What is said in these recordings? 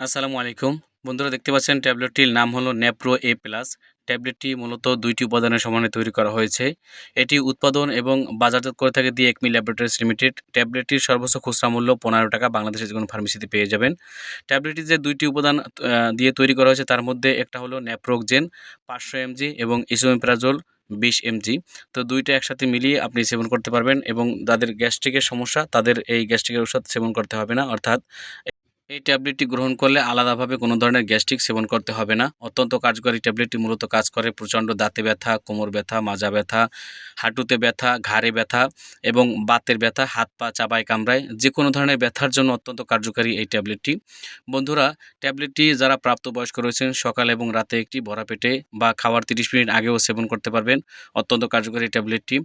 আসসালামু আলাইকুম। বন্ধুরা দেখতে পাচ্ছেন, ট্যাবলেটটির নাম হলো ন্যাপ্রো এ প্লাস ট্যাবলেটটি মূলত দুইটি উপাদানের সমন্বয়ে তৈরি করা হয়েছে। এটি উৎপাদন এবং বাজারজাত করে থাকে দিয়ে একমি ল্যাবরেটরিজ লিমিটেড ট্যাবলেটটির সর্বোচ্চ খুচরা মূল্য পনেরো টাকা বাংলাদেশের যে কোনো ফার্মেসিতে পেয়ে যাবেন। ট্যাবলেটটি যে দুইটি উপাদান দিয়ে তৈরি করা হয়েছে, তার মধ্যে একটা হলো ন্যাপ্রোকজেন পাঁচশো এমজি এবং ইসোমেপ্রাজোল বিশ এমজি তো দুইটা একসাথে মিলিয়ে আপনি সেবন করতে পারবেন এবং যাদের গ্যাস্ট্রিকের সমস্যা, তাদের এই গ্যাস্ট্রিকের ওষুধ সেবন করতে হবে না। অর্থাৎ এই ট্যাবলেটটি গ্রহণ করলে আলাদাভাবে কোনো ধরনের গ্যাস্ট্রিক সেবন করতে হবে না। অত্যন্ত কার্যকরী ট্যাবলেটটি মূলত কাজ করে প্রচণ্ড দাঁতে ব্যথা, কোমর ব্যথা, মাজা ব্যথা, হাঁটুতে ব্যথা, ঘাড়ে ব্যথা এবং বাতের ব্যথা, হাত পা চাবায় কামড়ায়। যে কোনো ধরনের ব্যথার জন্য অত্যন্ত কার্যকারী এই ট্যাবলেটটি। বন্ধুরা, ট্যাবলেটটি যারা প্রাপ্তবয়স্ক রয়েছেন, সকাল এবং রাতে একটি ভরা পেটে বা খাওয়ার তিরিশ মিনিট আগেও সেবন করতে পারবেন। অত্যন্ত কার্যকরী ট্যাবলেটটি।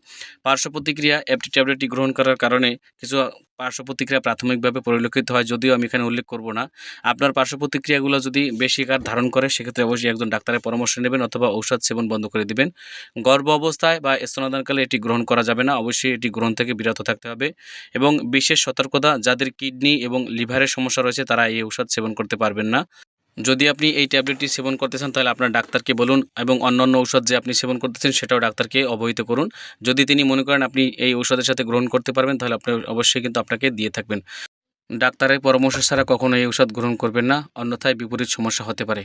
পার্শ্ব প্রতিক্রিয়া একটি ট্যাবলেটটি গ্রহণ করার কারণে কিছু পার্শ্ব প্রতিক্রিয়া প্রাথমিকভাবে পরিলক্ষিত হয়, যদিও আমি এখানে উল্লেখ করব না। আপনার পার্শ্ব প্রতিক্রিয়াগুলো যদি বেশি কার ধারণ করে, সেক্ষেত্রে অবশ্যই একজন ডাক্তারের পরামর্শ নেবেন অথবা ঔষধ সেবন বন্ধ করে দেবেন। গর্ভ অবস্থায় বা স্তনাদানকালে এটি গ্রহণ করা যাবে না, অবশ্যই এটি গ্রহণ থেকে বিরত থাকতে হবে এবং বিশেষ সতর্কতা, যাদের কিডনি এবং লিভারের সমস্যা রয়েছে, তারা এই ঔষধ সেবন করতে পারবেন না। যদি আপনি এই ট্যাবলেটটি সেবন করতে চান, তাহলে আপনার ডাক্তারকে বলুন এবং অন্যান্য ঔষধ যে আপনি সেবন করতেছেন, সেটাও ডাক্তারকে অবহিত করুন। যদি তিনি মনে করেন আপনি এই ঔষধের সাথে গ্রহণ করতে পারবেন, তাহলে আপনি অবশ্যই কিন্তু আপনাকে দিয়ে থাকবেন। ডাক্তারের পরামর্শ ছাড়া কখনো এই ঔষধ গ্রহণ করবেন না, অন্যথায় বিপরীত সমস্যা হতে পারে।